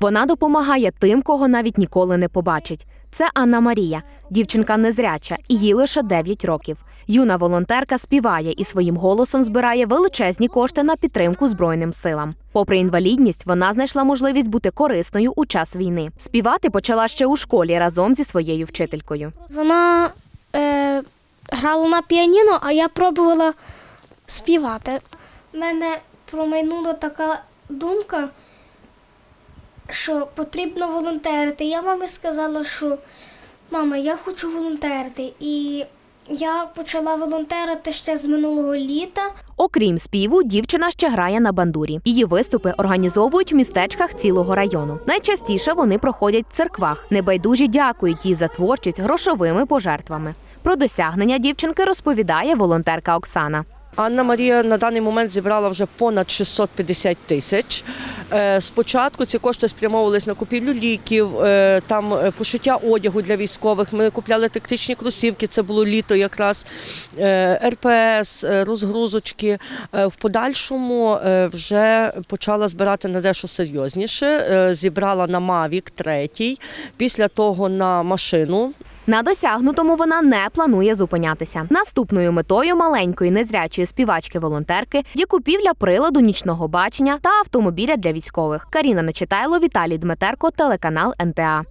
Вона допомагає тим, кого навіть ніколи не побачить. Це Анна Марія, дівчинка незряча, і їй лише 9 років. Юна волонтерка співає і своїм голосом збирає величезні кошти на підтримку Збройним силам. Попри інвалідність, вона знайшла можливість бути корисною у час війни. Співати почала ще у школі разом зі своєю вчителькою. Вона е, грала на піаніно, а я пробувала співати. Мене промайнула така думка, що потрібно волонтерити. Я мамі сказала, що мама, я хочу волонтерити. І я почала волонтерити ще з минулого літа. Окрім співу, дівчина ще грає на бандурі. Її виступи організовують в містечках цілого району. Найчастіше вони проходять в церквах. Небайдужі дякують їй за творчість грошовими пожертвами. Про досягнення дівчинки розповідає волонтерка Оксана. Анна Марія на даний момент зібрала вже понад 650 тисяч. Е, Спочатку ці кошти спрямовувалися на купівлю ліків, е, там е, пошиття одягу для військових. Ми купляли тактичні кросівки, це було літо якраз, РПС, розгрузочки. В подальшому вже почала збирати на дещо серйозніше. Зібрала на Mavic 3, після того на машину На досягнутому вона не планує зупинятися. Наступною метою маленької незрячої співачки-волонтерки є купівля приладу нічного бачення та автомобіля для військових. Каріна Нечитайло, Віталій Дмитерко, телеканал НТА.